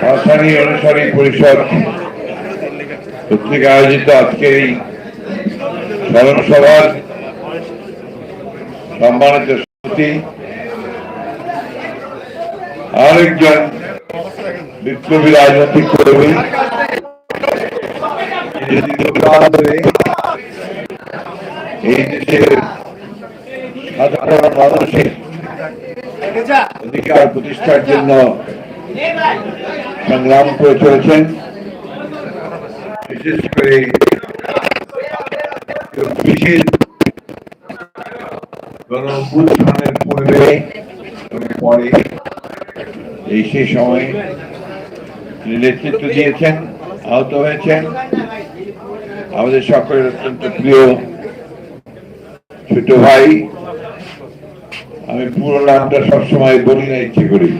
সরকারি অনুসারী পরিষদ কর্তৃক আয়োজিত আজকের এই স্মরণ সভার সম্মানিত সভাপতি, আরেকজন বিপ্লবী রাজনৈতিক কর্মী, এই দেশের সাধারণ মানুষের অধিকার প্রতিষ্ঠার জন্য সংগ্রাম করে চলেছেন। বিশেষ করে বিশেষ পূর্বে পরে এই সেই সময় নেতৃত্ব দিয়েছেন, আহত হয়েছেন। আমাদের সকলের অত্যন্ত প্রিয় ছোট ভাই, আমি পুরো নামটা সবসময় বলি না, ইচ্ছে করি।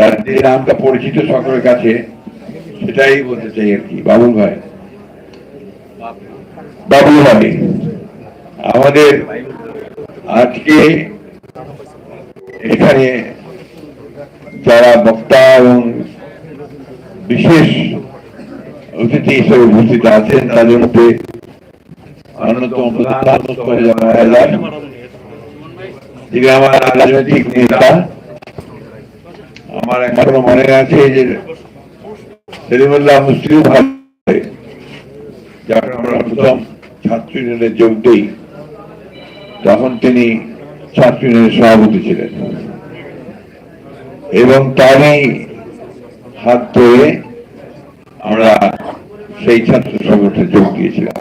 তার যে নামটা পরিচিত সকলের কাছে, সেটাই বলতে চাই আর কি। বাবুল ভাই। বাবুল ভাই, আমাদের আজকে এখানে যারা বক্তা এবং বিশেষ অতিথি হিসেবে উপস্থিত আছেন, তাদের মধ্যে অন্যতম তিনি আমার রাজনৈতিক নেতা আমার এখনও মনে আছে যে সেলিমুল্লাহ মুসলিম যখন আমরা প্রথম ছাত্র ইউনিয়নে যোগ দিই, তখন তিনি ছাত্র ইউনিয়নের সভাপতি ছিলেন। এবং তারই হাত ধরে আমরা সেই ছাত্র সংগঠনে যোগ দিয়েছিলাম।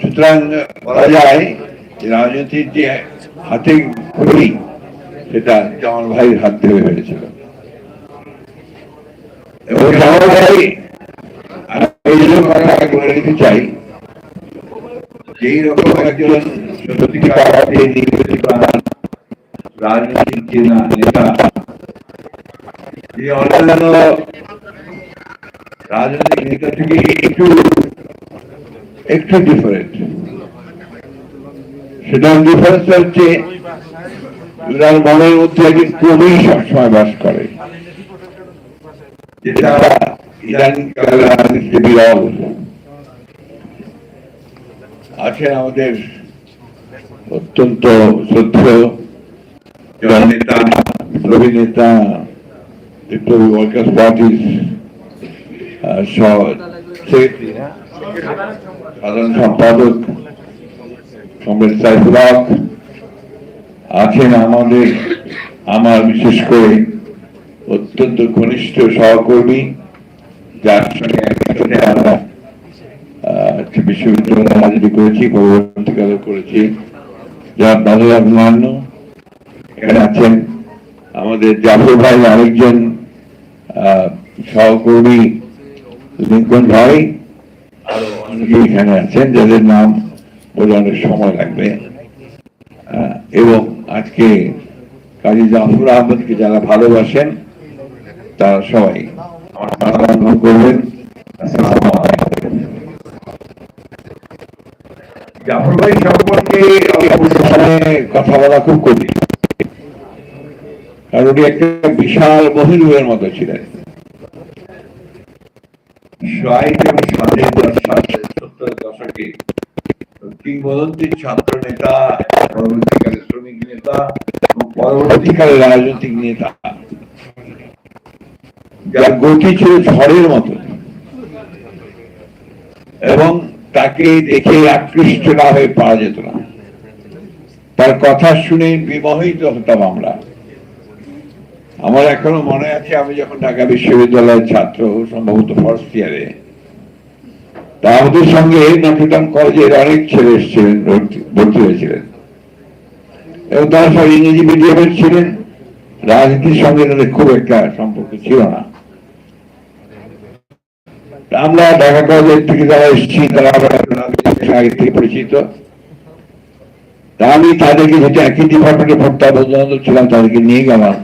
সুতরাং বলা যায় রাজনীতির যে হাতে করি সেটা জামাল ভাইয়ের হাত ধরে হয়েছিল। এবং জামাল ভাই এই জন্য কথাটা বলে দিতে চাই এইরকম একজন নির্বাচিত রাজনৈতিক চেনা নেতা অন্যান্য রাজনৈতিক নেতা থেকে একটু একটু ডিফারেন্ট সেটা ডিফারেন্স হচ্ছে তার মনের মধ্যে একদিন কমেই সবসময় বাস করে। আছেন আমাদের অত্যন্ত শ্রদ্ধেয় নেতা বিপ্লবী নেতা বিপ্লবী ওয়ার্কার্স পার্টির সাধারণ সম্পাদক কমরেড সাইফুল আছেন আমাদের, আমার বিশেষ করে অত্যন্ত ঘনিষ্ঠ সহকর্মী, যার সঙ্গে একসাথে আমরা বিশ্ববিদ্যালয়ে রাজনীতি করেছি, পরবর্তীকালে করেছি। যার বাদল মান্য এখানে আছেন আমাদের জাফর ভাই আরেকজন সহকর্মী লিঙ্কন ভাই। আরও অনেকে এখানে আছেন, যাদের নাম বলে অনেক সময় লাগবে। এবং আজকে কাজী জাফর আহমদকে যারা ভালোবাসেন, তারা সবাই করবেন। জাফর ভাই সম্পর্কে কথা বলা খুব কঠিন। কারণ উনি একটা বিশাল মহিরুহের মতো ছিলেন। দশকে কিংবদন্তি ছাত্র নেতা পরবর্তীকালে শ্রমিক নেতা, পরবর্তীকালে রাজনৈতিক নেতা। যার গতি ছিল ঝড়ের মতো। এবং তাকে দেখে আকৃষ্ট না হয়ে পাওয়া যেত না। তার কথা শুনে হতাম আমরা। আমার এখনও মনে আছে, আমি যখন ঢাকা বিশ্ববিদ্যালয়ের ছাত্র, সম্ভবত ফার্স্ট ইয়ারে তা আমাদের সঙ্গে নটরডাম কলেজের অনেক ছেলে এসেছিলেন ভর্তি হয়েছিলেন। এবং তারা সব ইংরেজি মিডিয়ামের ছিলেন। রাজনীতির সঙ্গে তাদের খুব একটা সম্পর্ক ছিল না। আমরা ঢাকা কলেজের থেকে যারা এসেছি, তারা আগে থেকে পরিচিত। তা আমি তাদেরকে যেটা একই ডিপার্টমেন্টে পড়তাম বন্ধু ছিলাম, তাদেরকে নিয়ে গেলাম।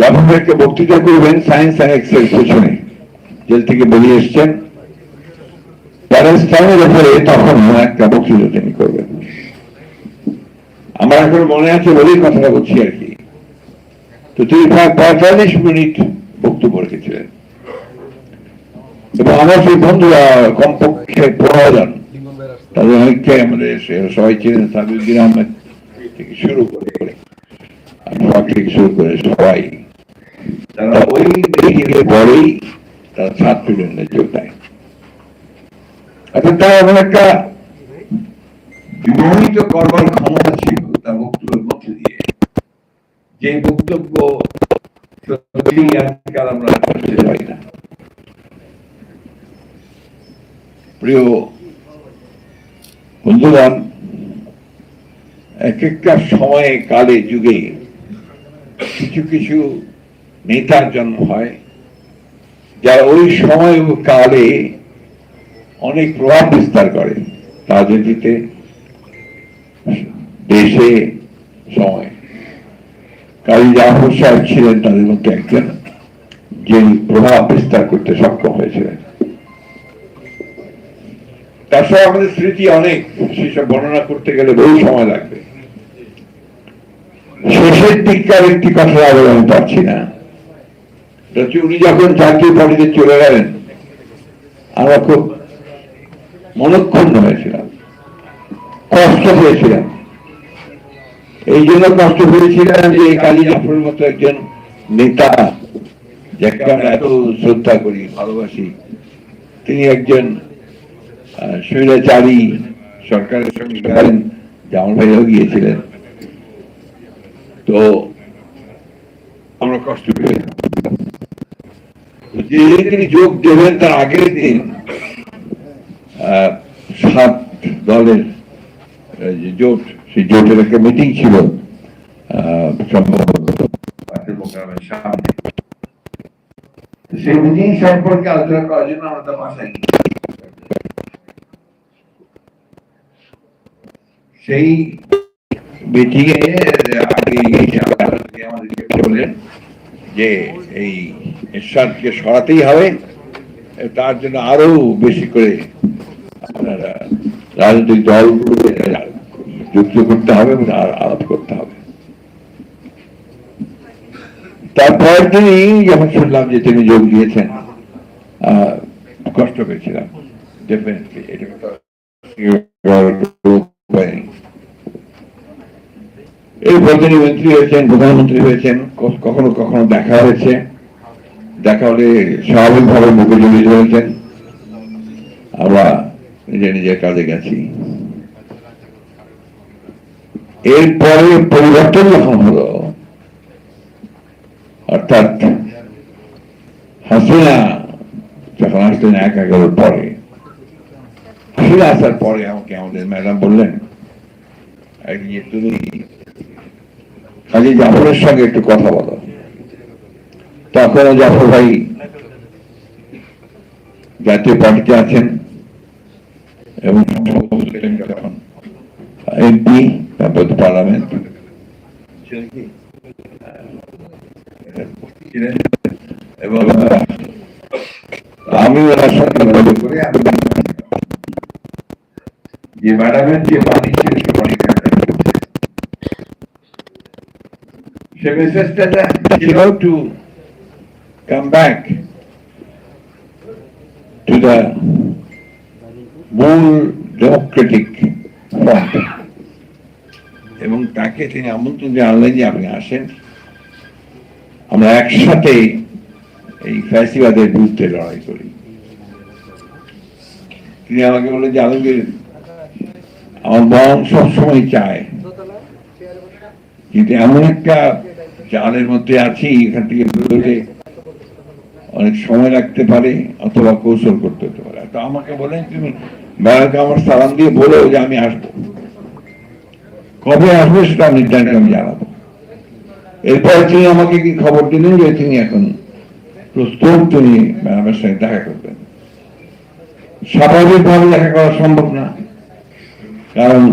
যখন একটা বক্তৃতা করবেন সায়েন্স অ্যান্ড এক্সের পেছনে, জেল থেকে বেরিয়ে এসছেন। প্যালেস্টাইনের উপরে তখন একটা বক্তৃতা তিনি করবেন। আমার এখন মনে আছে বলেই কথাটা বলছি আর কি। তো তিনি প্রায় পঁয়তাল্লিশ মিনিট বক্তব্য রেখেছিলেন। এবং আমার সেই বন্ধুরা কমপক্ষে প্রয়োজন তাদের অনেককে আমাদের সবাই ছিলেন সাবিউদ্দিন আহমেদ থেকে শুরু করে থেকে শুরু করে সবাই। তারা ওই দিকে পরেই তারা ছাত্র ইউনিয়নে যোগ দেয়। আচ্ছা, অর্থাৎ তারা এমন একটা বিমোহিত করবার ক্ষমতা ছিল। তার বক্তব্যের মধ্যে দিয়ে। যে বক্তব্য সত্যি আজকাল আমরা করতে পারি না। প্রিয় বন্ধুগণ এক একটা সময়ে, কালে, যুগে কিছু কিছু নেতার জন্ম হয়, যারা ওই সময় ও কালে অনেক প্রভাব বিস্তার করে রাজনীতিতে। দেশে সময় কাজী জাফর সাহেব ছিলেন তাদের মধ্যে একজন, যিনি প্রভাব বিস্তার করতে সক্ষম হয়েছিলেন। সঙ্গে আমাদের স্মৃতি অনেক, সেসব বর্ণনা করতে গেলে বহু সময় লাগবে। শেষের দিককার একটি কথা আবার আমি পাচ্ছি না। উনি যখন জাতীয় পার্টিতে চলে গেলেন, আমরা খুব মনক্ষুণ্ণ হয়েছিলাম, কষ্ট পেয়েছিলাম। এই জন্য কষ্ট পেয়েছিলাম যে কালী জাফরের মতো একজন নেতা যাকে আমরা এত শ্রদ্ধা করি, ভালোবাসি। তিনি একজন স্বৈরাচারী, সরকারের সঙ্গে গেলেন, জামাল ভাইও গিয়েছিলেন। তো আমরা কষ্ট পেলাম যেদিন তিনি যোগ দেবেন তার আগের দিন যে সেই আমাদেরকে বললেন যে, এই এরশাদকে সরাতেই হবে, তার জন্য আরও বেশি করে আপনারা রাজনৈতিক দলগুলোকে যুক্ত করতে হবে এবং আলাপ করতে হবে। তারপরের দিনই যখন শুনলাম যে তিনি যোগ দিয়েছেন কষ্ট পেয়েছিলাম ডেফিনেটলি এটা তো উপায় নেই। হয়েছেন, প্রধানমন্ত্রী হয়েছেন কখনো কখনো দেখা হয়েছে। দেখা হলে স্বাভাবিকভাবে মুখে জড়িত হয়েছেন আমরা নিজের নিজের কাজে গেছি। এরপরে পরিবর্তন যখন হলো, অর্থাৎ হাসিনা যখন আসলেন এক এগারোর পরে, ফিরে আসার পরে আমাকে আমাদের ম্যাডাম বললেন যে তুমি কাজী জাফরের সঙ্গে একটু কথা বলো। তখন জাফর ভাই জাতীয় পার্টিতে আছেন এবং যখন এমপি তারপর পার্লামেন্ট ছিলেন এবং আমি ওনার সঙ্গে যোগাযোগ করে আমি যে ম্যাডামের যে বাণী ছিল সে বাণীটা সে মেসেজটা ছিল to come back to the মূল ডেমোক্রেটিক ফ্রন্ট এবং তাকে তিনি আমন্ত্রণ জানালেন যে আপনি আসেন। আমরা একসাথে এই ফ্যাসিবাদের বিরুদ্ধে লড়াই করি। তিনি আমাকে বললেন যে আলমগীর, আমার মন সবসময় চায়। কিন্তু এমন একটা জালের মধ্যে আছি, এখান থেকে বেরোতে অনেক সময় লাগতে পারে অথবা কৌশল করতে হতে পারে। তো আমাকে বলেন তুমি বেড়াকে আমার সালাম দিয়ে বলো যে আমি আসব। কবে আসবে সেটা আমি নির্ধারণ আমি জানাব এরপরে তিনি আমাকে কি খবর দিলেন যে তিনি এখন প্রস্তুত, তিনি ম্যাডামের সঙ্গে দেখা করবেন। স্বাভাবিকভাবে দেখা করা সম্ভব না, কারণ